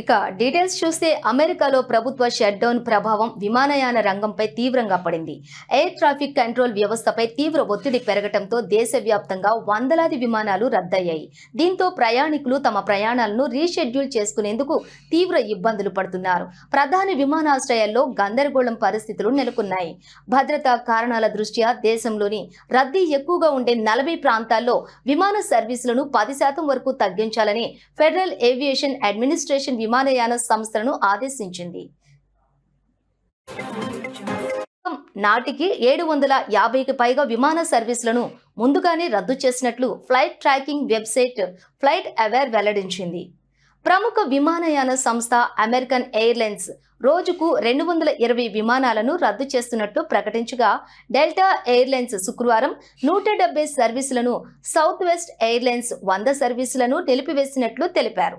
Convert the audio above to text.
ఇక డీటెయిల్స్ చూస్తే అమెరికాలో ప్రభుత్వ షట్డౌన్ ప్రభావం విమానయాన రంగంపై తీవ్రంగా పడింది. ఎయిర్ ట్రాఫిక్ కంట్రోల్ వ్యవస్థపై తీవ్ర ఒత్తిడి పెరగటంతో దేశవ్యాప్తంగా వందలాది విమానాలు రద్దయ్యాయి. దీంతో ప్రయాణికులు తమ ప్రయాణాలను రీషెడ్యూల్ చేసుకునేందుకు తీవ్ర ఇబ్బందులు పడుతున్నారు. ప్రధాన విమానాశ్రయాల్లో గందరగోళం పరిస్థితులు నెలకొన్నాయి. భద్రతా కారణాల దృష్ట్యా దేశంలోని రద్దీ ఎక్కువగా ఉండే నలభై ప్రాంతాల్లో విమాన సర్వీసులను పది శాతం వరకు తగ్గించాలని ఫెడరల్ ఏవియేషన్ అడ్మినిస్ట్రేషన్ విమానయాన సంస్థలను ఆదేశించింది. నాటికి ఏడు వందల యాభైకి పైగా విమాన సర్వీసులను ముందుగానే రద్దు చేసినట్లు flight tracking website Flight Aware వెల్లడించింది. ప్రముఖ విమానయాన సంస్థ అమెరికన్ ఎయిర్లైన్స్ రోజుకు రెండు వందల ఇరవై విమానాలను రద్దు చేస్తున్నట్లు ప్రకటించగా డెల్టా ఎయిర్లైన్స్ శుక్రవారం నూట డెబ్బై సర్వీసులను సౌత్ వెస్ట్ ఎయిర్లైన్స్ వంద సర్వీసులను నిలిపివేసినట్లు తెలిపారు.